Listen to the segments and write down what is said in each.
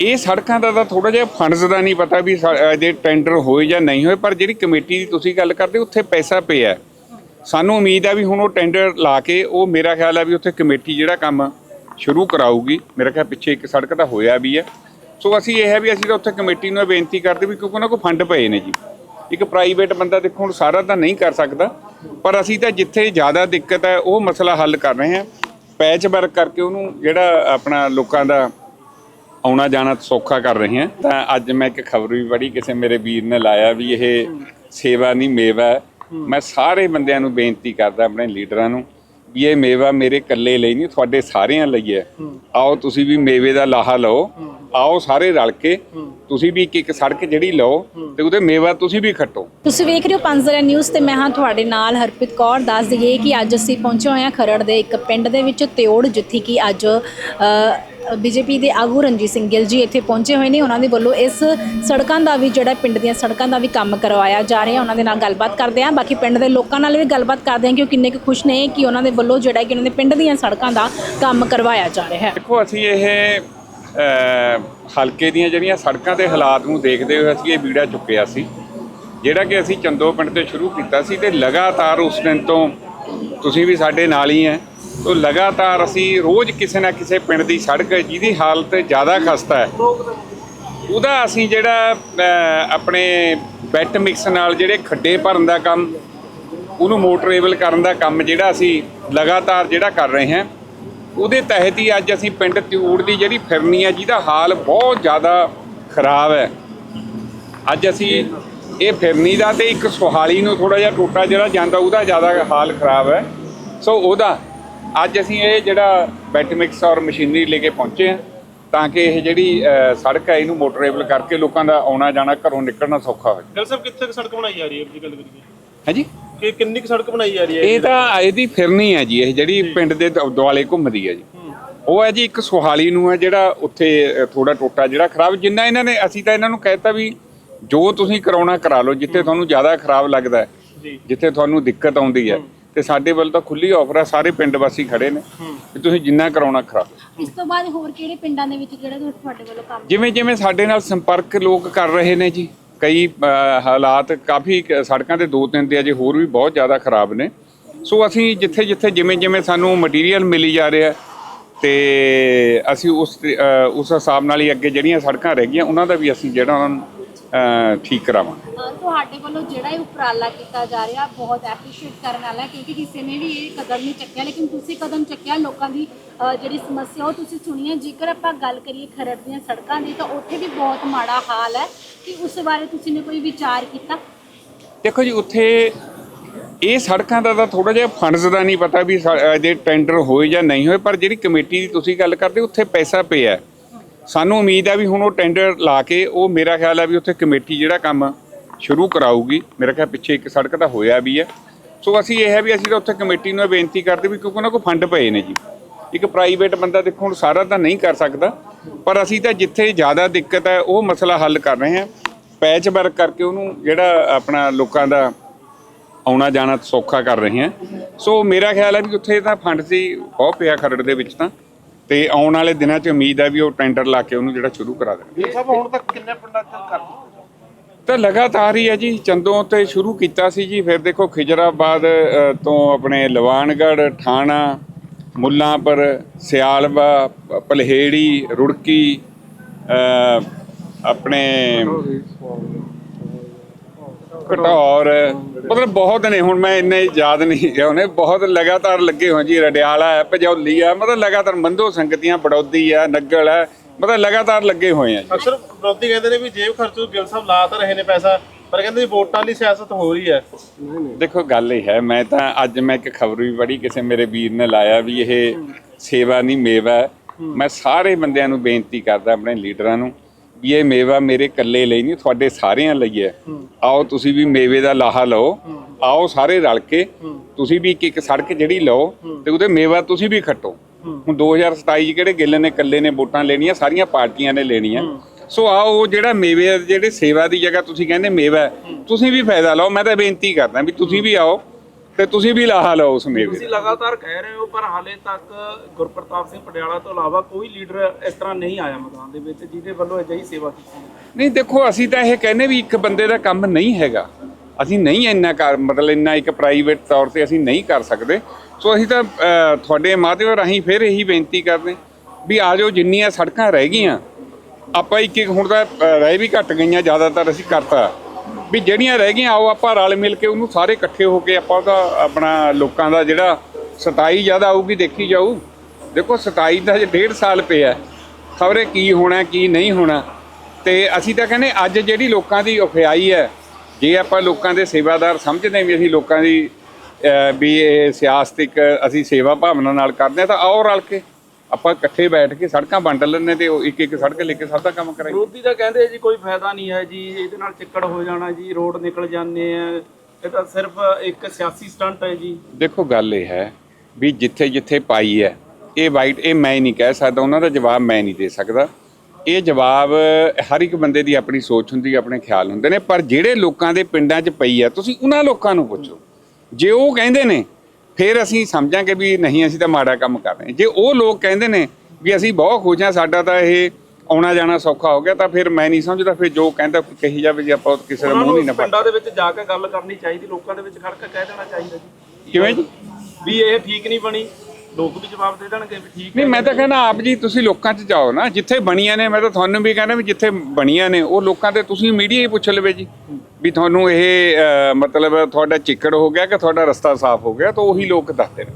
ਇਹ ਸੜਕਾਂ ਦਾ ਤਾਂ ਥੋੜਾ ਜਿਹਾ ਫੰਡਸ ਦਾ ਨਹੀਂ ਪਤਾ ਵੀ ਸਾ- ਟੈਂਡਰ ਹੋਏ ਜਾਂ ਨਹੀਂ ਹੋਏ, ਪਰ ਜਿਹੜੀ ਕਮੇਟੀ ਦੀ ਤੁਸੀਂ ਗੱਲ ਕਰਦੇ ਉੱਥੇ ਪੈਸਾ ਪਿਆ ਸਾਨੂੰ ਉਮੀਦ ਹੈ ਵੀ ਹੁਣ ਉਹ ਟੈਂਡਰ ਲਾ ਕੇ ਉਹ ਮੇਰਾ ਖਿਆਲ ਹੈ ਵੀ ਉੱਥੇ ਕਮੇਟੀ ਜਿਹੜਾ ਕੰਮ ਸ਼ੁਰੂ ਕਰਾਊਗੀ। ਮੇਰਾ ਖਿਆਲ ਪਿੱਛੇ ਇੱਕ ਸੜਕ ਤਾਂ ਹੋਇਆ ਵੀ ਹੈ। ਸੋ ਅਸੀਂ ਇਹ ਹੈ ਵੀ ਅਸੀਂ ਤਾਂ ਉੱਥੇ ਕਮੇਟੀ ਨੂੰ ਇਹ ਬੇਨਤੀ ਕਰਦੇ ਵੀ ਕਿਉਂਕਿ ਉਹਨਾਂ ਕੋਲ ਫੰਡ ਪਏ ਨੇ ਜੀ। ਇੱਕ ਪ੍ਰਾਈਵੇਟ ਬੰਦਾ ਦੇਖੋ, ਹੁਣ ਸਾਰਾ ਤਾਂ ਨਹੀਂ ਕਰ ਸਕਦਾ। ਪਰ ਅਸੀਂ ਤਾਂ ਜਿੱਥੇ ਜ਼ਿਆਦਾ ਦਿੱਕਤ ਹੈ, ਉਹ ਮਸਲਾ ਹੱਲ ਕਰ ਰਹੇ ਹਾਂ। ਪੈਚ ਵਰਕ ਕਰਕੇ ਉਹਨੂੰ ਜਿਹੜਾ ਆਪਣਾ ਲੋਕਾਂ ਦਾ ਆਉਣਾ ਜਾਣਾ ਸੌਖਾ ਕਰ ਰਹੇ ਹਾਂ। ਤਾਂ ਅੱਜ ਮੈਂ ਇੱਕ ਖਬਰ ਵੀ ਪੜ੍ਹੀ, ਕਿਸੇ ਮੇਰੇ ਵੀਰ ਨੇ ਲਾਇਆ ਵੀ ਇਹ ਸੇਵਾ ਨਹੀਂ, ਮੇਵਾ ਮੈਂ ਸਾਰੇ ਬੰਦਿਆਂ ਨੂੰ ਬੇਨਤੀ ਕਰਦਾ, ਆਪਣੇ ਲੀਡਰਾਂ ਨੂੰ, ਵੀ ਇਹ ਮੇਵਾ ਮੇਰੇ ਇਕੱਲੇ ਲਈ ਨਹੀਂ, ਤੁਹਾਡੇ ਸਾਰਿਆਂ ਲਈ ਹੈ। ਆਓ ਤੁਸੀਂ ਵੀ ਮੇਵੇ ਦਾ ਲਾਹਾ ਲਓ। ਆਓ ਸਾਰੇ ਰਲ ਕੇ, ਤੁਸੀਂ ਵੀ ਇੱਕ ਇੱਕ ਸੜਕ ਜਿਹੜੀ ਲਓ ਤੇ ਉਹਦੇ ਮੇਵਾ ਤੁਸੀਂ ਵੀ ਖੱਟੋ। ਤੁਸੀਂ ਵੇਖ ਰਹੇ ਹੋ ਪੰਜਜ਼ਰਾ ਨਿਊਜ਼ ਤੇ ਮੈਂ ਹਾਂ ਤੁਹਾਡੇ ਨਾਲ ਹਰਪ੍ਰੀਤ ਕੌਰ। ਦੱਸ ਦਈਏ ਕਿ ਅੱਜ ਅਸੀਂ ਪਹੁੰਚੇ ਹੋਏ ਹਾਂ ਖਰੜ ਦੇ ਇੱਕ ਪਿੰਡ ਦੇ ਵਿੱਚ, ਤਿਉੜ, ਜਿੱਥੇ ਕਿ ਅੱਜ ਬੀਜੇਪੀ ਦੇ ਆਗੂ ਰਣਜੀਤ ਸਿੰਘ ਗਿੱਲ ਜੀ ਇੱਥੇ ਪਹੁੰਚੇ ਹੋਏ ਨੇ। ਉਹਨਾਂ ਦੇ ਵੱਲੋਂ ਇਸ ਸੜਕਾਂ ਦਾ ਵੀ ਜਿਹੜਾ ਪਿੰਡ ਦੀਆਂ ਸੜਕਾਂ ਦਾ ਵੀ ਕੰਮ ਕਰਵਾਇਆ ਜਾ ਰਿਹਾ। ਉਹਨਾਂ ਦੇ ਨਾਲ ਗੱਲਬਾਤ ਕਰਦੇ ਹਾਂ। ਬਾਕੀ ਪਿੰਡ ਦੇ ਲੋਕਾਂ ਨਾਲ ਵੀ ਗੱਲਬਾਤ ਕਰਦੇ ਹਾਂ ਕਿ ਉਹ ਕਿੰਨੇ ਕੁ ਖੁਸ਼ ਨੇ ਕਿ ਉਹਨਾਂ ਦੇ ਵੱਲੋਂ ਜਿਹੜਾ ਕਿ ਉਹਨਾਂ ਦੇ ਪਿੰਡ ਦੀਆਂ ਸੜਕਾਂ ਦਾ ਕੰਮ ਕਰਵਾਇਆ ਜਾ ਰਿਹਾ ਹੈ। ਦੇਖੋ, ਅਸੀਂ ਇਹ ਹਲਕੇ ਦੀਆਂ ਜਿਹੜੀਆਂ ਸੜਕਾਂ ਦੇ ਹਾਲਾਤ ਨੂੰ ਦੇਖਦੇ ਹੋਏ ਅਸੀਂ ਇਹ ਵੀੜਾ ਚੁੱਕਿਆ ਸੀ। ਜਿਹੜਾ ਕਿ ਅਸੀਂ ਚੰਦੋ ਪਿੰਡ ਤੇ ਸ਼ੁਰੂ ਕੀਤਾ ਸੀ ਤੇ ਲਗਾਤਾਰ ਉਸ ਦਿਨ ਤੋਂ ਤੁਸੀਂ ਵੀ ਸਾਡੇ ਨਾਲ ਹੀ ਹੈ। ਤੋਂ ਲਗਾਤਾਰ ਅਸੀਂ ਰੋਜ਼ ਕਿਸੇ ਨਾ ਕਿਸੇ ਪਿੰਡ ਦੀ ਸੜਕ ਜਿਹਦੀ ਹਾਲਤ ਜ਼ਿਆਦਾ ਖਸਤਾ ਹੈ। ਉਹਦਾ ਅਸੀਂ ਜਿਹੜਾ ਆਪਣੇ ਬੈਟ ਮਿਕਸ ਨਾਲ ਜਿਹੜੇ ਖੱਡੇ ਭਰਨ ਦਾ ਕੰਮ, ਉਹਨੂੰ ਮੋਟਰੇਬਲ ਕਰਨ ਦਾ ਕੰਮ ਜਿਹੜਾ ਅਸੀਂ ਲਗਾਤਾਰ ਜਿਹੜਾ ਕਰ ਰਹੇ ਹਾਂ, ਉਹਦੇ ਤਹਿਤ ਹੀ ਅੱਜ ਅਸੀਂ ਪਿੰਡ ਤਿਊੜ ਦੀ ਜਿਹੜੀ ਫਿਰਨੀ ਹੈ, ਜਿਹਦਾ ਹਾਲ ਬਹੁਤ ਜ਼ਿਆਦਾ ਖਰਾਬ ਹੈ। ਅੱਜ ਅਸੀਂ ਇਹ ਫਿਰਨੀ ਦਾ ਤੇ ਇੱਕ ਸੁਹਾਲੀ ਨੂੰ ਥੋੜਾ ਜਿਹਾ ਟੋਟਾ ਜਿਹੜਾ ਜਾਂਦਾ ਉਹਦਾ ਜ਼ਿਆਦਾ ਹਾਲ ਖਰਾਬ ਹੈ। ਸੋ ਉਹਦਾ ਅੱਜ ਅਸੀਂ ਇਹ ਜਿਹੜਾ ਬੈਟ ਮਿਕਸ ਔਰ ਮਸ਼ੀਨਰੀ ਲੈ ਕੇ ਪਹੁੰਚੇ ਹਾਂ ਤਾਂ ਕਿ ਇਹ ਜਿਹੜੀ ਸੜਕ ਹੈ ਇਹਨੂੰ ਮੋਟਰੇਬਲ ਕਰਕੇ ਲੋਕਾਂ ਦਾ ਆਉਣਾ ਜਾਣਾ ਘਰੋਂ ਨਿਕਲਣਾ ਸੌਖਾ ਹੋ ਗੱਲ ਸਾਹਿਬ ਕਿੱਥੇ ਸੜਕ ਬਣਾਈ ਜਾ ਰਹੀ ਹੈ ਜੀ ਗੱਲ ਕਰੀਏ? ਹੈ ਜੀ ਕਿ ਕਿੰਨੀ ਕੁ ਸੜਕ ਬਣਾਈ ਜਾ ਰਹੀ ਹੈ ਇਹ ਤਾਂ ਇਹਦੀ ਫਿਰਨੀ ਹੈ ਜੀ ਇਹ ਜਿਹੜੀ ਪਿੰਡ ਦੇ ਦੁਆਲੇ ਘੁੰਮਦੀ ਹੈ ਜੀ। ਉਹ ਹੈ ਜੀ ਇੱਕ ਸੁਹਾਲੀ ਨੂੰ ਹੈ ਜਿਹੜਾ ਉੱਥੇ ਥੋੜਾ ਟੋਟਾ ਜਿਹੜਾ ਖਰਾਬ ਜਿੰਨਾ ਇਹਨਾਂ ਨੇ ਅਸੀਂ ਤਾਂ ਇਹਨਾਂ ਨੂੰ ਕਹਿਤਾ ਵੀ ਜੋ ਤੁਸੀਂ ਕਰਾਉਣਾ ਕਰਾ ਲਓ ਜਿੱਥੇ ਤੁਹਾਨੂੰ ਜ਼ਿਆਦਾ ਖਰਾਬ ਲੱਗਦਾ ਹੈ ਜਿੱਥੇ ਤੁਹਾਨੂੰ ਦਿੱਕਤ ਆਉਂਦੀ ਹੈ ਤੇ ਸਾਡੇ ਵੱਲ ਤਾਂ ਖੁੱਲੀ ਆਫਰ ਹੈ ਸਾਰੇ ਪਿੰਡ ਵਾਸੀ ਖੜੇ ਨੇ ਵੀ ਤੁਸੀਂ ਜਿੰਨਾ ਕਰਾਉਣਾ ਕਰਾ ਲਓ। ਇਸ ਤੋਂ ਬਾਅਦ ਹੋਰ ਕਿਹੜੇ ਪਿੰਡਾਂ ਦੇ ਵਿੱਚ ਜਿਹੜਾ ਤੁਹਾਡੇ ਵੱਲੋਂ ਕੰਮ ਜਿਵੇਂ ਜਿਵੇਂ ਸਾਡੇ ਨਾਲ ਸੰਪਰਕ ਲੋਕ ਕਰ ਰਹੇ ਨੇ ਜੀ ਕਈ ਹਾਲਾਤ ਕਾਫੀ ਕ- ਸੜਕਾਂ ਦੇ ਦੋ ਤਿੰਨ ਤੇ ਅਜੇ ਹੋਰ ਵੀ ਬਹੁਤ ਜ਼ਿਆਦਾ ਖਰਾਬ ਨੇ। ਸੋ ਅਸੀਂ ਜਿੱਥੇ ਜਿੱਥੇ ਜਿਵੇਂ ਜਿਵੇਂ ਸਾਨੂੰ ਮਟੀਰੀਅਲ ਮਿਲੀ ਜਾ ਰਿਹਾ ਤੇ ਅਸੀਂ ਉਸ ਉਸ ਹਿਸਾਬ ਨਾਲ ਹੀ ਅੱਗੇ ਜਿਹੜੀਆਂ ਸੜਕਾਂ ਰਹਿ ਗਈਆਂ ਉਹਨਾਂ ਦਾ ਵੀ ਅਸੀਂ ਜਿਹੜਾ ਉਹਨਾਂ ਨੂੰ ਠੀਕ ਕਰਾਵਾਂਗੇ ਤੁਹਾਡੇ ਵੱਲੋਂ ਜਿਹੜਾ ਇਹ ਉਪਰਾਲਾ ਕੀਤਾ ਜਾ ਰਿਹਾ ਬਹੁਤ ਐਪਰੀਸ਼ੀਏਟ ਕਰਨ ਵਾਲਾ ਹੈ ਕਿਉਂਕਿ ਕਿਸੇ ਨੇ ਵੀ ਇਹ ਕਦਮ ਨਹੀਂ ਚੱਕਿਆ ਲੇਕਿਨ ਤੁਸੀਂ ਕਦਮ ਚੱਕਿਆ ਲੋਕਾਂ ਦੀ ਅ, ਜਿਹੜੀ ਸਮੱਸਿਆ ਉਹ ਤੁਸੀਂ ਸੁਣੀ ਹੈ। ਜੇਕਰ ਆਪਾਂ ਗੱਲ ਕਰੀਏ ਖਰੜ ਦੀਆਂ ਸੜਕਾਂ ਦੀ ਤਾਂ ਉੱਥੇ ਵੀ ਬਹੁਤ ਮਾੜਾ ਹਾਲ ਹੈ। ਕਿ ਉਸ ਬਾਰੇ ਤੁਸੀਂ ਨੇ ਕੋਈ ਵਿਚਾਰ ਕੀਤਾ? ਦੇਖੋ ਜੀ ਉੱਥੇ ਇਹ ਸੜਕਾਂ ਦਾ ਤਾਂ ਥੋੜਾ ਜਿਹਾ ਫੰਡਸ ਦਾ ਨਹੀਂ ਪਤਾ ਵੀ ਸਾ- ਇਹਦੇ ਟੈਂਡਰ ਹੋਏ ਜਾਂ ਨਹੀਂ ਹੋਏ ਪਰ ਜਿਹੜੀ ਕਮੇਟੀ ਦੀ ਤੁਸੀਂ ਗੱਲ ਕਰਦੇ ਉੱਥੇ ਪੈਸਾ ਪਿਆ ਹੈ। ਸਾਨੂੰ ਉਮੀਦ ਹੈ ਵੀ ਹੁਣ ਉਹ ਟੈਂਡਰ ਲਾ ਕੇ ਉਹ ਮੇਰਾ ਖਿਆਲ ਹੈ ਵੀ ਉੱਥੇ ਕਮੇਟੀ ਜਿਹੜਾ ਕੰਮ ਸ਼ੁਰੂ ਕਰਾਊਗੀ। ਮੇਰਾ ਖਿਆਲ ਪਿੱਛੇ ਇੱਕ ਸੜਕ ਤਾਂ ਹੋਇਆ ਵੀ ਹੈ। ਸੋ ਅਸੀਂ ਇਹ ਹੈ ਵੀ ਅਸੀਂ ਤਾਂ ਉੱਥੇ ਕਮੇਟੀ ਨੂੰ ਇਹ ਬੇਨਤੀ ਕਰਦੇ ਵੀ ਕਿਉਂਕਿ ਉਹਨਾਂ ਕੋਲ ਫੰਡ ਪਏ ਨੇ ਜੀ। ਇੱਕ ਪ੍ਰਾਈਵੇਟ ਬੰਦਾ ਦੇਖੋ, ਹੁਣ ਸਾਰਾ ਤਾਂ ਨਹੀਂ ਕਰ ਸਕਦਾ। ਪਰ ਅਸੀਂ ਤਾਂ ਜਿੱਥੇ ਜ਼ਿਆਦਾ ਦਿੱਕਤ ਹੈ, ਉਹ ਮਸਲਾ ਹੱਲ ਕਰ ਰਹੇ ਹਾਂ। ਪੈਚ ਵਰਕ ਕਰਕੇ ਉਹਨੂੰ ਜਿਹੜਾ ਆਪਣਾ ਲੋਕਾਂ ਦਾ ਆਉਣਾ ਜਾਣਾ ਸੌਖਾ ਕਰ ਰਹੇ ਹਾਂ। ਸੋ ਮੇਰਾ ਖਿਆਲ ਹੈ ਵੀ ਉੱਥੇ ਤਾਂ ਫੰਡ ਸੀ ਬਹੁਤ ਪਿਆ ਖਰੜ ਦੇ ਵਿੱਚ ਤਾਂ। ਤੇ ਆਉਣ ਵਾਲੇ ਦਿਨਾਂ 'ਚ ਉਮੀਦ ਹੈ ਵੀ ਉਹ ਟੈਂਡਰ ਲਾ ਕੇ ਉਹਨੂੰ ਜਿਹੜਾ ਸ਼ੁਰੂ ਕਰਾ ਦੇਣਗੇ ਇਹ ਸਭ ਹੁਣ ਤੱਕ ਕਿੰਨੇ ਪਿੰਡਾਂ 'ਚ ਕਰ ਤਾਂ ਲਗਾਤਾਰ ਹੀ ਹੈ ਜੀ ਚੰਦੋਂ ਤੇ ਸ਼ੁਰੂ ਕੀਤਾ ਸੀ ਜੀ ਫਿਰ ਦੇਖੋ ਖਿਜਰਾਬਾਦ ਤੋਂ ਆਪਣੇ ਲਵਾਨਗੜ੍ਹ ਠਾਣਾ ਮੁੱਲਾਂਪੁਰ ਸਿਆਲਬਾ ਪ- ਪਲਹੇੜੀ ਰੁੜਕੀ ਆਪਣੇ ਘਟੌਰ ਮਤਲਬ ਬਹੁਤ ਨੇ ਹੁਣ ਮੈਂ ਇੰਨੇ ਯਾਦ ਨਹੀਂ ਉਹਨੇ ਬਹੁਤ ਲਗਾਤਾਰ ਲੱਗੇ ਹੋਏ ਜੀ ਰਡਿਆਲਾ ਹੈ ਪਜੌਲੀ ਹੈ ਮਤਲਬ ਲਗਾਤਾਰ ਮੰਦੋ ਸੰਗਤੀਆਂ ਬੜੌਦੀ ਹੈ ਨੱਗਲ ਹੈ ਮਤਲਬ ਲਗਾਤਾਰ ਲੱਗੇ ਹੋਏ ਆ ਜੀ। ਅਕਸਰ ਵਿਰੋਧੀ ਕਹਿੰਦੇ ਨੇ ਵੀ ਜੇਬ ਖਰਚੂ ਗਿੱਲ ਸਾਹਿਬ ਲਾ ਤਾਂ ਰਹੇ ਨੇ ਪੈਸਾ ਪਰ ਕਹਿੰਦੇ ਵੋਟਾਂ ਲਈ ਸਿਆਸਤ ਹੋ ਰਹੀ ਹੈ। ਦੇਖੋ ਗੱਲ ਇਹ ਹੈ ਮੈਂ ਤਾਂ ਅੱਜ ਮੈਂ ਇੱਕ ਖਬਰ ਵੀ ਪੜ੍ਹੀ ਕਿਸੇ ਮੇਰੇ ਵੀਰ ਨੇ ਲਾਇਆ ਵੀ ਇਹ ਸੇਵਾ ਨਹੀਂ ਮੇਵਾ ਮੈਂ ਸਾਰੇ ਬੰਦਿਆਂ ਨੂੰ ਬੇਨਤੀ ਕਰਦਾ ਆਪਣੇ ਲੀਡਰਾਂ ਨੂੰ ਵੀ ਇਹ ਮੇਵਾ ਮੇਰੇ ਇਕੱਲੇ ਲਈ ਨਹੀਂ ਤੁਹਾਡੇ ਸਾਰਿਆਂ ਲਈ ਹੈ। ਆਓ ਤੁਸੀਂ ਵੀ ਮੇਵੇ ਦਾ ਲਾਹਾ ਲਓ। ਆਓ ਸਾਰੇ ਰਲ ਕੇ ਤੁਸੀਂ ਵੀ ਇੱਕ ਇੱਕ ਸੜਕ ਜਿਹੜੀ ਲਓ ਤੇ ਉਹਦੇ ਮੇਵਾ ਤੁਸੀਂ ਵੀ ਖੱਟੋ। ਹੁਣ 2027 ਚ ਕਿਹੜੇ ਗਿੱਲ ਨੇ ਇਕੱਲੇ ਨੇ ਵੋਟਾਂ ਲੈਣੀਆਂ ਸਾਰੀਆਂ ਪਾਰਟੀਆਂ ਨੇ ਲੈਣੀਆਂ। ਸੋ ਆਓ ਉਹ ਜਿਹੜਾ ਮੇਵੇ ਜਿਹੜੇ ਸੇਵਾ ਦੀ ਜਗ੍ਹਾ ਤੁਸੀਂ ਕਹਿੰਦੇ ਮੇਵਾ ਤੁਸੀਂ ਵੀ ਫਾਇਦਾ ਲਓ। ਮੈਂ ਤਾਂ ਬੇਨਤੀ ਕਰਦਾ ਵੀ ਤੁਸੀਂ ਵੀ ਆਓ। ਤੇ ਤੁਸੀਂ ਵੀ ਲਾਹਾ ਲਓ ਉਸ ਮੇਵੇ ਤੁਸੀਂ ਲਗਾਤਾਰ ਕਹਿ ਰਹੇ ਹੋ ਪਰ ਹਾਲੇ ਤੱਕ ਗੁਰਪ੍ਰਤਾਪ ਸਿੰਘ ਪਟਿਆਲਾ ਤੋਂ ਇਲਾਵਾ ਕੋਈ ਲੀਡਰ ਇਸ ਤਰ੍ਹਾਂ ਨਹੀਂ ਆਇਆ ਮੈਦਾਨ ਦੇ ਵਿੱਚ ਜਿਹਦੇ ਵੱਲੋਂ ਅਜਿਹੀ ਸੇਵਾ ਕੀਤੀ। ਨਹੀਂ ਦੇਖੋ ਅਸੀਂ ਤਾਂ ਇਹ ਕਹਿੰਦੇ ਵੀ ਇੱਕ ਬੰਦੇ ਦਾ ਕੰਮ ਨਹੀਂ ਹੈਗਾ। ਅਸੀਂ ਨਹੀਂ ਇੰਨਾ ਕਰ ਮਤਲਬ ਇੰਨਾ ਇੱਕ ਪ੍ਰਾਈਵੇਟ ਤੌਰ ਤੇ ਅਸੀਂ ਨਹੀਂ ਕਰ ਸਕਦੇ। ਸੋ ਅਸੀਂ ਤਾਂ ਤੁਹਾਡੇ ਮਾਧਿਅਮ ਰਾਹੀਂ ਫਿਰ ਇਹੀ ਬੇਨਤੀ ਕਰਦੇ ਵੀ ਆ ਜਾਓ ਜਿੰਨੀਆਂ ਸੜਕਾਂ ਰਹਿ ਗਈਆਂ ਆਪਾਂ ਇੱਕ ਇੱਕ ਹੁਣ ਤਾਂ ਰਹਿ ਵੀ ਘਟ ਗਈਆਂ ਜ਼ਿਆਦਾਤਰ ਅਸੀਂ ਕਰਤਾ। ਵੀ ਜਿਹੜੀਆਂ ਰਹਿ ਗਈਆਂ ਆਓ ਆਪਾਂ ਰਲ ਮਿਲ ਕੇ ਉਹਨੂੰ ਸਾਰੇ ਇਕੱਠੇ ਹੋ ਕੇ ਆਪਾਂ ਉਹਦਾ ਆਪਣਾ ਲੋਕਾਂ ਦਾ ਜਿਹੜਾ ਸਤਾਈ ਜ਼ਿਆਦਾ ਆਊਗੀ, ਦੇਖੀ ਜਾਊ। ਦੇਖੋ, ਸਤਾਈ ਦਾ ਜੇ ਡੇਢ ਸਾਲ ਪਿਆ ਖਬਰੇ ਕੀ ਹੋਣਾ, ਕੀ ਨਹੀਂ ਹੋਣਾ। ਤੇ ਅਸੀਂ ਤਾਂ ਕਹਿੰਦੇ ਅੱਜ ਜਿਹੜੀ ਲੋਕਾਂ ਦੀ ਅਫਿਆਈ ਹੈ, ਜੇ ਆਪਾਂ ਲੋਕਾਂ ਦੇ ਸੇਵਾਦਾਰ ਸਮਝਦੇ ਵੀ ਅਸੀਂ ਲੋਕਾਂ ਦੀ ਵੀ ਇਹ ਸਿਆਸਤਿਕ ਅਸੀਂ ਸੇਵਾ ਭਾਵਨਾ ਨਾਲ ਕਰਦੇ ਹਾਂ, ਤਾਂ ਆਓ ਰਲ ਕੇ। ਆਪਾਂ ਇਕੱਠੇ ਬੈਠ ਕੇ ਸੜਕਾਂ ਵੰਡ ਲੈਣੇ ਤੇ ਉਹ ਇੱਕ ਇੱਕ ਸੜਕ ਲੈ ਕੇ ਸਭ ਦਾ ਕੰਮ ਕਰਾਂਗੇ ਵਿਰੋਧੀ ਤਾਂ ਕਹਿੰਦੇ ਜੀ ਕੋਈ ਫਾਇਦਾ ਨਹੀਂ ਹੈ ਜੀ ਇਹਦੇ ਨਾਲ ਚਿੱਕੜ ਹੋ ਜਾਣਾ ਜੀ ਰੋਡ ਨਿਕਲ ਜਾਂਦੇ ਆ। ਇਹ ਤਾਂ ਸਿਰਫ ਇੱਕ ਸਿਆਸੀ ਸਟੰਟ ਹੈ ਜੀ। ਦੇਖੋ ਗੱਲ ਇਹ ਹੈ ਵੀ ਜਿੱਥੇ ਜਿੱਥੇ ਪਾਈ ਹੈ ਇਹ ਵਾਈਟ ਇਹ ਮੈਂ ਨਹੀਂ ਕਹਿ ਸਕਦਾ ਉਹਨਾਂ ਦਾ ਜਵਾਬ ਮੈਂ ਨਹੀਂ ਦੇ ਸਕਦਾ। ਇਹ ਜਵਾਬ ਹਰ ਇੱਕ ਬੰਦੇ ਦੀ ਆਪਣੀ ਸੋਚ ਹੁੰਦੀ ਆਪਣੇ ਖਿਆਲ ਹੁੰਦੇ ਨੇ ਪਰ ਜਿਹੜੇ ਲੋਕਾਂ ਦੇ ਪਿੰਡਾਂ 'ਚ ਪਈ ਹੈ ਤੁਸੀਂ ਉਹਨਾਂ ਲੋਕਾਂ ਨੂੰ ਪੁੱਛੋ। ਜੇ ਉਹ ਕਹਿੰਦੇ ਨੇ ਫਿਰ ਅਸੀਂ ਸਮਝਾਂਗੇ ਵੀ ਨਹੀਂ ਅਸੀਂ ਤਾਂ ਮਾੜਾ ਕੰਮ ਕਰ ਰਹੇ। ਜੇ ਉਹ ਲੋਕ ਕਹਿੰਦੇ ਨੇ ਵੀ ਅਸੀਂ ਬਹੁਤ ਖੁਸ਼ ਹਾਂ ਸਾਡਾ ਤਾਂ ਇਹ ਆਉਣਾ ਜਾਣਾ ਸੌਖਾ ਹੋ ਗਿਆ ਤਾਂ ਫਿਰ ਮੈਂ ਨਹੀਂ ਸਮਝਦਾ ਫਿਰ ਜੋ ਕਹਿੰਦਾ ਕਹੀ ਜਾਵੇ ਜੇ ਆਪਾਂ ਕਿਸੇ ਦਾ ਮੂੰਹ ਨਹੀਂ ਨਾ ਪਿੰਡਾਂ ਦੇ ਵਿੱਚ ਜਾ ਕੇ ਗੱਲ ਕਰਨੀ ਚਾਹੀਦੀ ਲੋਕਾਂ ਦੇ ਵਿੱਚ ਖੜ ਕੇ ਕਹਿ ਦੇਣਾ ਚਾਹੀਦਾ ਜੀ। ਕਿਵੇਂ ਜੀ? ਵੀ ਇਹ ਠੀਕ ਨਹੀਂ ਬਣੀ ਲੋਕ ਵੀ ਜਵਾਬ ਦੇ ਦੇਣਗੇ ਵੀ ਠੀਕ ਨਹੀਂ ਮੈਂ ਤਾਂ ਕਹਿੰਦਾ ਆਪ ਜੀ ਤੁਸੀਂ ਲੋਕਾਂ 'ਚ ਜਾਓ ਨਾ ਜਿੱਥੇ ਬਣੀਆਂ ਨੇ ਮੈਂ ਤਾਂ ਤੁਹਾਨੂੰ ਵੀ ਕਹਿੰਦਾ ਵੀ ਜਿੱਥੇ ਬਣੀਆਂ ਨੇ ਉਹ ਲੋਕਾਂ ਤੇ ਤੁਸੀਂ ਮੀਡੀਆ ਹੀ ਪੁੱਛ ਲਵੇ ਜੀ ਵੀ ਤੁਹਾਨੂੰ ਇਹ ਮਤਲਬ ਤੁਹਾਡਾ ਚਿੱਕੜ ਹੋ ਗਿਆ ਕਿ ਤੁਹਾਡਾ ਰਸਤਾ ਸਾਫ਼ ਹੋ ਗਿਆ ਤਾਂ ਉਹੀ ਲੋਕ ਦੱਸਦੇ ਨੇ।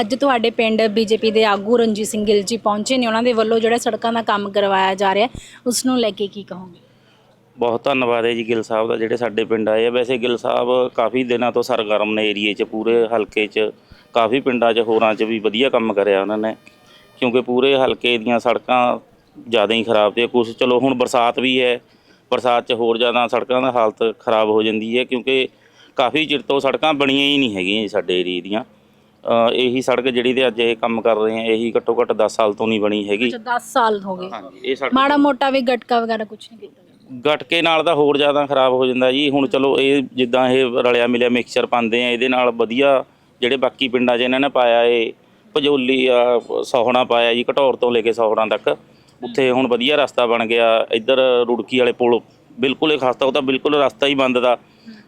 ਅੱਜ ਤੁਹਾਡੇ ਪਿੰਡ ਬੀਜੇਪੀ ਦੇ ਆਗੂ ਰਣਜੀਤ ਸਿੰਘ ਗਿੱਲ ਜੀ ਪਹੁੰਚੇ ਨੇ ਉਹਨਾਂ ਦੇ ਵੱਲੋਂ ਜਿਹੜਾ ਸੜਕਾਂ ਦਾ ਕੰਮ ਕਰਵਾਇਆ ਜਾ ਰਿਹਾ ਉਸ ਨੂੰ ਲੈ ਕੇ ਕੀ ਕਹੋਗੇ? ਬਹੁਤ ਧੰਨਵਾਦ ਹੈ ਜੀ ਗਿੱਲ ਸਾਹਿਬ ਦਾ ਜਿਹੜੇ ਸਾਡੇ ਪਿੰਡ ਆਏ ਆ। ਵੈਸੇ ਗਿੱਲ ਸਾਹਿਬ ਕਾਫੀ ਦਿਨਾਂ ਤੋਂ ਸਰਗਰਮ ਨੇ ਏਰੀਏ 'ਚ ਪੂਰੇ ਹਲਕੇ 'ਚ। ਕਾਫੀ ਪਿੰਡਾਂ 'ਚ ਹੋਰਾਂ 'ਚ ਵੀ ਵਧੀਆ ਕੰਮ ਕਰਿਆ ਉਹਨਾਂ ਨੇ ਕਿਉਂਕਿ ਪੂਰੇ ਹਲਕੇ ਦੀਆਂ ਸੜਕਾਂ ਜ਼ਿਆਦਾ ਹੀ ਖਰਾਬ ਤੇ ਕੁਝ ਚਲੋ ਹੁਣ ਬਰਸਾਤ ਵੀ ਹੈ ਬਰਸਾਤ 'ਚ ਹੋਰ ਜ਼ਿਆਦਾ ਸੜਕਾਂ ਦਾ ਹਾਲਤ ਖਰਾਬ ਹੋ ਜਾਂਦੀ ਹੈ ਕਿਉਂਕਿ ਕਾਫੀ ਚਿਰ ਤੋਂ ਸੜਕਾਂ ਬਣੀਆਂ ਹੀ ਨਹੀਂ ਹੈਗੀਆਂ ਜੀ ਸਾਡੇ ਏਰੀਏ ਦੀਆਂ। ਅ, ਇਹੀ ਸੜਕ ਜਿਹੜੀ ਤੇ ਅੱਜ ਇਹ ਕੰਮ ਕਰ ਰਹੇ ਆ ਇਹੀ ਘੱਟੋ ਘੱਟ 10 ਸਾਲ ਤੋਂ ਨਹੀਂ ਬਣੀ ਹੈਗੀ। ਅੱਛਾ 10 ਸਾਲ ਹੋ ਗਏ। ਹਾਂਜੀ ਇਹ ਸੜਕ ਮਾੜਾ ਮੋਟਾ ਵੀ ਗਟਕਾ ਵਗੈਰਾ ਕੁਝ ਨਹੀਂ ਕੀਤਾ। ਗਟਕੇ ਨਾਲ ਤਾਂ ਹੋਰ ਜ਼ਿਆਦਾ ਖਰਾਬ ਹੋ ਜਾਂਦਾ ਜੀ ਹੁਣ ਚਲੋ ਇਹ ਜਿੱਦਾਂ ਇਹ ਰਲਿਆ ਮਿਲਿਆ ਮਿਕਸਚਰ ਪਾਉਂਦੇ ਆ ਇਹਦੇ ਨਾਲ ਵਧੀਆ ਜਿਹੜੇ ਬਾਕੀ ਪਿੰਡਾਂ 'ਚ ਇਹਨਾਂ ਨੇ ਪਾਇਆ ਏ, ਭਜੋਲੀ ਆ, ਸੋਹਣਾ ਪਾਇਆ ਜੀ ਘਟੌਰ ਤੋਂ ਲੈ ਕੇ ਸੋਹਣਾ ਤੱਕ। ਉੱਥੇ ਹੁਣ ਵਧੀਆ ਰਸਤਾ ਬਣ ਗਿਆ। ਇੱਧਰ ਰੁੜਕੀ ਵਾਲੇ ਪੁਲ ਬਿਲਕੁਲ ਇਹ ਖਸਤਾ ਉਹ ਤਾਂ ਬਿਲਕੁਲ ਰਸਤਾ ਹੀ ਬੰਦ ਦਾ।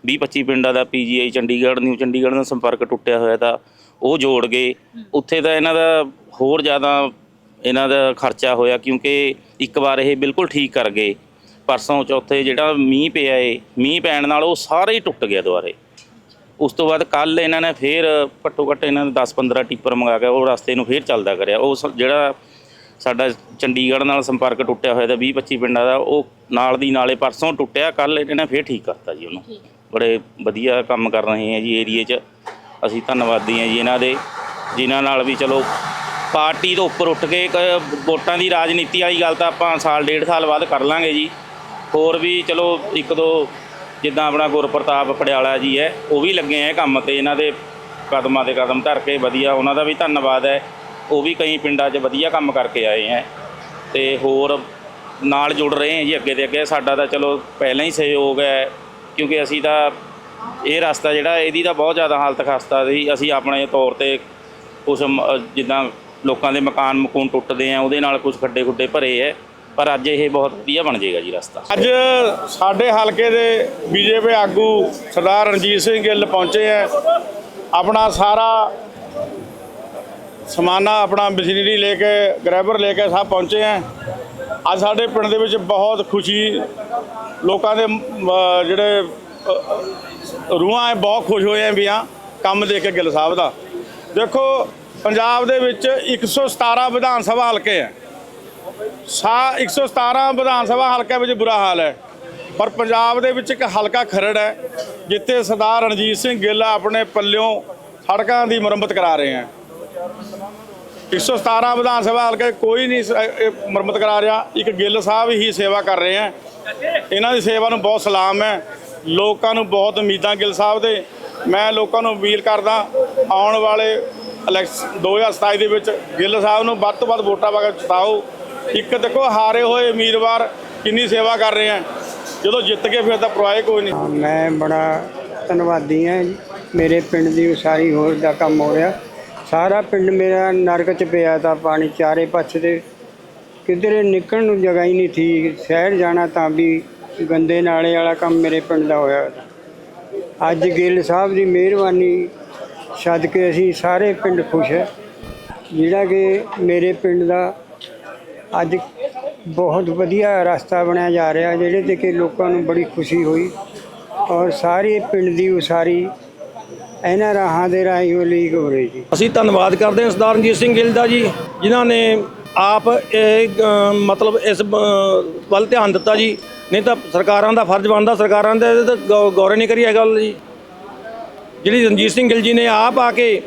20 25 ਪਿੰਡਾਂ ਦਾ ਪੀਜੀਆਈ ਚੰਡੀਗੜ੍ਹ ਨਿਊ ਚੰਡੀਗੜ੍ਹ ਨਾਲ ਸੰਪਰਕ ਟੁੱਟਿਆ ਹੋਇਆ ਤਾਂ ਉਹ ਜੋੜ ਗਏ। ਉੱਥੇ ਤਾਂ ਇਹਨਾਂ ਦਾ ਹੋਰ ਜ਼ਿਆਦਾ ਇਹਨਾਂ ਦਾ ਖਰਚਾ ਹੋਇਆ ਕਿਉਂਕਿ ਇੱਕ ਵਾਰ ਇਹ ਬਿਲਕੁਲ ਠੀਕ ਕਰ ਗਏ। ਪਰਸੋਂ ਚੌਥੇ ਜਿਹੜਾ ਮੀਂਹ ਪਿਆ ਏ, ਮੀਂਹ ਪੈਣ ਨਾਲ ਉਹ ਸਾਰੇ ਹੀ ਟੁੱਟ ਗਿਆ ਦੁਬਾਰੇ। ਉਸ ਤੋਂ ਬਾਅਦ ਕੱਲ ਇਹਨਾਂ ਨੇ ਫੇਰ ਘੱਟੋ ਘੱਟ ਇਹਨਾਂ ਨੇ 10-15 ਟਿੱਪਰ ਮੰਗਾ ਕੇ ਉਹ ਰਸਤੇ ਨੂੰ ਫੇਰ ਚੱਲਦਾ ਕਰਿਆ। ਉਹ ਸ- ਜਿਹੜਾ ਸਾਡਾ ਚੰਡੀਗੜ੍ਹ ਨਾਲ ਸੰਪਰਕ ਟੁੱਟਿਆ ਹੋਇਆ ਤਾਂ 20-25 ਪਿੰਡਾਂ ਦਾ ਉਹ ਨਾਲ ਦੀ ਨਾਲੇ ਪਰਸੋਂ ਟੁੱਟਿਆ ਕੱਲ ਇਹਨਾਂ ਨੇ ਫੇਰ ਠੀਕ ਕਰਤਾ ਜੀ ਉਹਨੂੰ। ਬੜੇ ਵਧੀਆ ਕੰਮ ਕਰ ਰਹੇ ਆ ਜੀ ਏਰੀਏ 'ਚ। ਅਸੀਂ ਧੰਨਵਾਦੀ ਹਾਂ ਜੀ ਇਹਨਾਂ ਦੇ ਜਿਨ੍ਹਾਂ ਨਾਲ ਵੀ ਚਲੋ ਪਾਰਟੀ ਤੋਂ ਉੱਪਰ ਉੱਠ ਕੇ ਇੱਕ ਵੋਟਾਂ ਦੀ ਰਾਜਨੀਤੀ ਵਾਲੀ ਗੱਲ ਤਾਂ ਆਪਾਂ ਸਾਲ ਡੇਢ ਸਾਲ ਬਾਅਦ ਕਰ ਲਾਂਗੇ ਜੀ। ਹੋਰ ਵੀ ਚਲੋ ਇੱਕ ਦੋ ਜਿੱਦਾਂ ਆਪਣਾ ਗੁਰਪ੍ਰਤਾਪ ਪੜਿਆਲਾ ਜੀ ਹੈ, ਉਹ ਵੀ ਲੱਗੇ ਆ ਕੰਮ ਤੇ, ਇਹਨਾਂ ਦੇ ਕਦਮਾਂ ਤੇ ਕਦਮ ਧਰ ਕੇ ਵਧੀਆ, ਉਹਨਾਂ ਦਾ ਵੀ ਧੰਨਵਾਦ ਹੈ। ਉਹ ਵੀ ਕਈ ਪਿੰਡਾਂ 'ਚ ਵਧੀਆ ਕੰਮ ਕਰਕੇ ਆਏ ਹੈ। ਤੇ ਹੋਰ ਨਾਲ ਜੁੜ ਰਹੇ ਹਾਂ ਜੀ ਅੱਗੇ ਦੇ ਅੱਗੇ, ਸਾਡਾ ਤਾਂ ਚਲੋ ਪਹਿਲਾਂ ਹੀ ਸਹਿਯੋਗ ਹੈ, ਕਿਉਂਕਿ ਅਸੀਂ ਤਾਂ ਇਹ ਰਸਤਾ ਜਿਹੜਾ, ਇਹਦੀ ਤਾਂ ਬਹੁਤ ਜ਼ਿਆਦਾ ਹਾਲਤ ਖਸਤਾ ਸੀ। ਅਸੀਂ ਆਪਣੇ ਤੌਰ ਤੇ ਕੁਛ ਮ- ਜਿੱਦਾਂ ਲੋਕਾਂ ਦੇ ਮਕਾਨ ਮਕੂਨ ਟੁੱਟਦੇ ਆ, ਉਹਦੇ ਨਾਲ ਕੁਝ ਖੱਡੇ ਖੁੱਡੇ ਭਰੇ ਹੈ। ਪਰ ਅੱਜ ਇਹ ਬਹੁਤ ਵਧੀਆ ਬਣ ਜਾਏਗਾ ਜੀ ਰਸਤਾ। ਅੱਜ ਸਾਡੇ ਹਲਕੇ ਦੇ ਬੀਜੇਪੀ ਆਗੂ ਸਰਦਾਰ ਰਣਜੀਤ ਸਿੰਘ ਗਿੱਲ ਪਹੁੰਚੇ ਹੈ ਆਪਣਾ ਸਾਰਾ ਸਮਾਨਾ, ਆਪਣਾ ਮਸ਼ੀਨਰੀ ਲੈ ਕੇ, ਗ੍ਰੈਬਰ ਲੈ ਕੇ ਸਭ ਪਹੁੰਚੇ ਹੈ ਅੱਜ ਸਾਡੇ ਪਿੰਡ ਦੇ ਵਿੱਚ ਬਹੁਤ ਖੁਸ਼ੀ, ਲੋਕਾਂ ਦੇ ਜਿਹੜੇ ਰੂਹਾਂ ਹੈ ਬਹੁਤ ਖੁਸ਼ ਹੋਏ ਆ ਵੀ ਆ ਕੰਮ ਦੇਖ ਕੇ ਗਿੱਲ ਸਾਹਿਬ ਦਾ। ਦੇਖੋ, ਪੰਜਾਬ ਦੇ ਵਿੱਚ 117 ਵਿਧਾਨ ਸਭਾ ਹਲਕੇ ਹੈ ਸਾ 117 ਵਿਧਾਨ ਸਭਾ ਹਲਕੇ ਵਿੱਚ ਬੁਰਾ ਹਾਲ ਹੈ। ਪਰ ਪੰਜਾਬ ਦੇ ਵਿੱਚ ਇੱਕ ਹਲਕਾ ਖਰੜ ਹੈ, ਜਿੱਥੇ ਸਰਦਾਰ ਰਣਜੀਤ ਸਿੰਘ ਗਿੱਲ ਆਪਣੇ ਪੱਲਿਓਂ ਸੜਕਾਂ ਦੀ ਮੁਰੰਮਤ ਕਰਾ ਰਹੇ ਹੈ। 117 ਵਿਧਾਨ ਸਭਾ ਹਲਕੇ ਕੋਈ ਨਹੀਂ ਮੁਰੰਮਤ ਕਰਾ ਰਿਹਾ। ਇੱਕ ਗਿੱਲ ਸਾਹਿਬ ਹੀ ਸੇਵਾ ਕਰ ਰਹੇ ਹੈ। ਇਹਨਾਂ ਦੀ ਸੇਵਾ ਨੂੰ ਬਹੁਤ ਸਲਾਮ ਹੈ। ਲੋਕਾਂ ਨੂੰ ਬਹੁਤ ਉਮੀਦਾਂ ਗਿੱਲ ਸਾਹਿਬ ਦੇ। ਮੈਂ ਲੋਕਾਂ ਨੂੰ ਅਪੀਲ ਕਰਦਾ, ਆਉਣ ਵਾਲੇ ਇਲੈਕਸ 2027 ਦੇ ਵਿੱਚ ਗਿੱਲ ਸਾਹਿਬ ਨੂੰ ਵੱਧ ਤੋਂ ਵੱਧ ਵੋਟਾਂ ਪਾ ਕੇ ਜਿਤਾਓ। ਇੱਕ ਦੇਖੋ ਹਾਰੇ ਹੋਏ ਉਮੀਦਵਾਰ ਕਿੰਨੀ ਸੇਵਾ ਕਰ ਰਹੇ ਹੈ ਜਦੋਂ ਜਿੱਤ ਕੇ ਫਿਰ ਤਾਂ ਪਰਵਾਹ ਕੋਈ ਨਹੀਂ। ਮੈਂ ਬੜਾ ਧੰਨਵਾਦੀ ਹਾਂ ਜੀ। ਮੇਰੇ ਪਿੰਡ ਦੀ ਉਸਾਰੀ ਹੋਰ ਦਾ ਕੰਮ ਹੋ ਰਿਹਾ। ਸਾਰਾ ਪਿੰਡ ਮੇਰਾ ਨਰਕ ਚ ਪਿਆ ਤਾਂ ਪਾਣੀ ਚਾਰੇ ਪਾਸੇ ਦੇ ਕਿਧਰੇ ਨਿਕਲਣ ਨੂੰ ਜਗ੍ਹਾ ਹੀ ਨਹੀਂ ਥੀ ਸ਼ਹਿਰ ਜਾਣਾ ਤਾਂ ਵੀ ਗੰਦੇ ਨਾਲੇ ਵਾਲਾ ਕੰਮ ਮੇਰੇ ਪਿੰਡ ਦਾ ਹੋਇਆ। ਅੱਜ ਗਿੱਲ ਸਾਹਿਬ ਦੀ ਮਿਹਰਬਾਨੀ ਛੱਡ ਕੇ ਅਸੀਂ ਸਾਰੇ ਪਿੰਡ ਖੁਸ਼ ਹੈ। ਜਿਹੜਾ ਕਿ ਮੇਰੇ ਪਿੰਡ ਦਾ ਅੱਜ ਬਹੁਤ ਵਧੀਆ ਰਸਤਾ ਬਣਿਆ ਜਾ ਰਿਹਾ, ਜਿਹੜੇ ਤੇ ਕਿ ਲੋਕਾਂ ਨੂੰ ਬੜੀ ਖੁਸ਼ੀ ਹੋਈ ਔਰ ਸਾਰੇ ਪਿੰਡ ਦੀ ਉਸਾਰੀ ਇਹਨਾਂ ਰਾਹਾਂ ਦੇ ਰਾਹੀਂ ਹੋ ਲਈ ਹੋ ਜੀ ਅਸੀਂ ਧੰਨਵਾਦ ਕਰਦੇ ਹਾਂ ਸਰਦਾਰ ਰਣਜੀਤ ਸਿੰਘ ਗਿੱਲ ਦਾ ਜੀ, ਜਿਨ੍ਹਾਂ ਨੇ ਆਪ ਇਹ ਮਤਲਬ ਇਸ ਵੱਲ ਧਿਆਨ ਦਿੱਤਾ ਜੀ। ਨਹੀਂ ਤਾਂ ਸਰਕਾਰਾਂ ਦਾ ਫਰਜ਼ ਬਣਦਾ, ਸਰਕਾਰਾਂ ਦੇ ਗੌ- ਗੌਰ ਨਹੀਂ ਕਰੀ ਇਹ ਗੱਲ ਜੀ। ਜਿਹੜੀ ਰਣਜੀਤ ਸਿੰਘ ਗਿੱਲ ਜੀ ਨੇ ਆਪ ਆ ਕੇ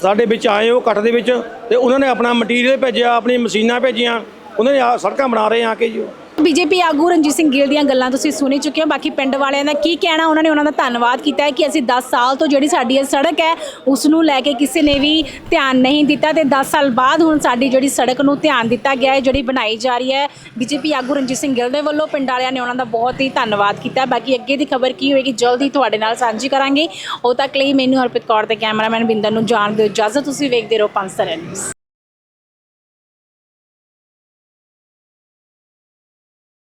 ਸਾਡੇ ਵਿੱਚ ਆਏ ਉਹ ਇਕੱਠ ਦੇ ਵਿੱਚ ਤੇ ਉਹਨਾਂ ਨੇ ਆਪਣਾ ਮਟੀਰੀਅਲ ਭੇਜਿਆ, ਆਪਣੀ ਮਸ਼ੀਨਾਂ ਭੇਜੀਆਂ, ਉਹਨਾਂ ਨੇ ਆਹ ਸੜਕਾਂ ਬਣਾ ਰਹੇ ਆ ਕੇ ਜੀ ਉਹ। ਬੀਜੇਪੀ ਆਗੂ ਰਣਜੀਤ ਸਿੰਘ ਗਿੱਲ ਦੀਆਂ ਗੱਲਾਂ ਤੁਸੀਂ ਸੁਣੀ ਚੁੱਕੇ ਹੋ। ਬਾਕੀ ਪਿੰਡ ਵਾਲਿਆਂ ਦਾ ਕੀ ਕਹਿਣਾ? ਉਹਨਾਂ ਨੇ ਉਹਨਾਂ ਦਾ ਧੰਨਵਾਦ ਕੀਤਾ ਹੈ ਕਿ ਅਸੀਂ 10 ਸਾਲ ਤੋਂ ਜਿਹੜੀ ਸਾਡੀ ਇਹ ਸੜਕ ਹੈ ਉਸ ਨੂੰ ਲੈ ਕੇ ਕਿਸੇ ਨੇ ਵੀ ਧਿਆਨ ਨਹੀਂ ਦਿੱਤਾ ਤੇ 10 ਸਾਲ ਬਾਅਦ ਹੁਣ ਸਾਡੀ ਜਿਹੜੀ ਸੜਕ ਨੂੰ ਧਿਆਨ ਦਿੱਤਾ ਗਿਆ ਹੈ, ਜਿਹੜੀ ਬਣਾਈ ਜਾ ਰਹੀ ਹੈ। ਬੀਜੇਪੀ ਆਗੂ ਰਣਜੀਤ ਸਿੰਘ ਗਿੱਲ ਦੇ ਵੱਲੋਂ ਪਿੰਡ ਵਾਲਿਆਂ ਨੇ ਉਹਨਾਂ ਦਾ ਬਹੁਤ ਹੀ ਧੰਨਵਾਦ ਕੀਤਾ ਬਾਕੀ ਅੱਗੇ ਦੀ ਖਬਰ ਕੀ ਹੋਏਗੀ, ਜਲਦੀ ਤੁਹਾਡੇ ਨਾਲ ਸਾਂਝੀ ਕਰਾਂਗੇ। ਉਹ ਤੱਕ ਲਈ ਮੈਨੂੰ ਹਰਪ੍ਰੀਤ ਕੌਰ ਤੇ ਕੈਮਰਾਮੈਨ ਬਿੰਦਰ ਨੂੰ ਜਾਣ ਦਿਓ ਇਜਾਜ਼ਤ। ਤੁਸੀਂ ਵੇਖਦੇ ਰਹੋ ਪੰਸਰ ਨਿਊਜ਼।